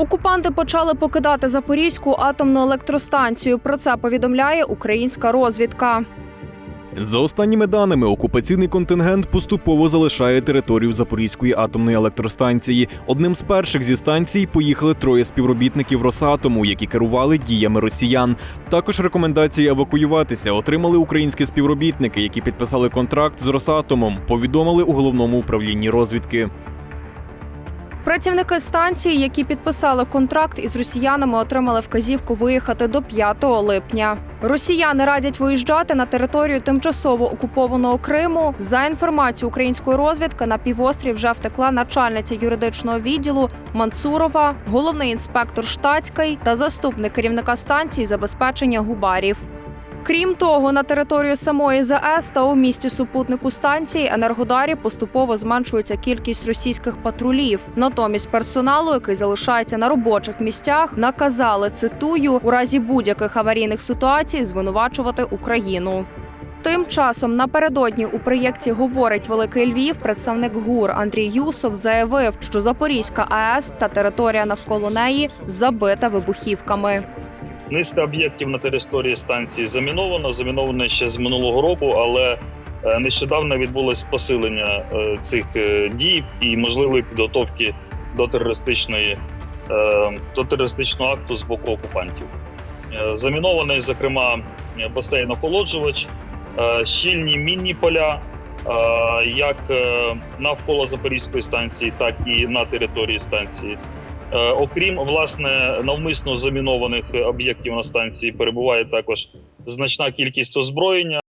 Окупанти почали покидати Запорізьку атомну електростанцію. Про це повідомляє українська розвідка. За останніми даними, окупаційний контингент поступово залишає територію Запорізької атомної електростанції. Одним з перших зі станцій поїхали троє співробітників Росатому, які керували діями росіян. Також рекомендації евакуюватися отримали українські співробітники, які підписали контракт з Росатомом. Повідомили у головному управлінні розвідки. Працівники станції, які підписали контракт із росіянами, отримали вказівку виїхати до 5 липня. Росіяни радять виїжджати на територію тимчасово окупованого Криму. За інформацією української розвідки, на півострів вже втекла начальниця юридичного відділу Мансурова, головний інспектор Штатський та заступник керівника станції забезпечення губарів. Крім того, на територію самої ЗАЕС та у місті супутнику станції Енергодарі поступово зменшується кількість російських патрулів. Натомість персоналу, який залишається на робочих місцях, наказали цитую у разі будь-яких аварійних ситуацій звинувачувати Україну. Тим часом напередодні у проєкті говорить Великий Львів. Представник ГУР Андрій Юсов заявив, що Запорізька АЕС та територія навколо неї забита вибухівками. Низка об'єктів на території станції заміновано. Заміновано ще з минулого року, але е, нещодавно відбулось посилення е, цих е, дій і можливої підготовки до терористичної до терористичного акту з боку окупантів. Замінований, зокрема, басейн охолоджувач, щільні мінні поля. Як навколо Запорізької станції, так і на території станції. Е, окрім власне навмисно замінованих об'єктів на станції, перебуває також значна кількість озброєння.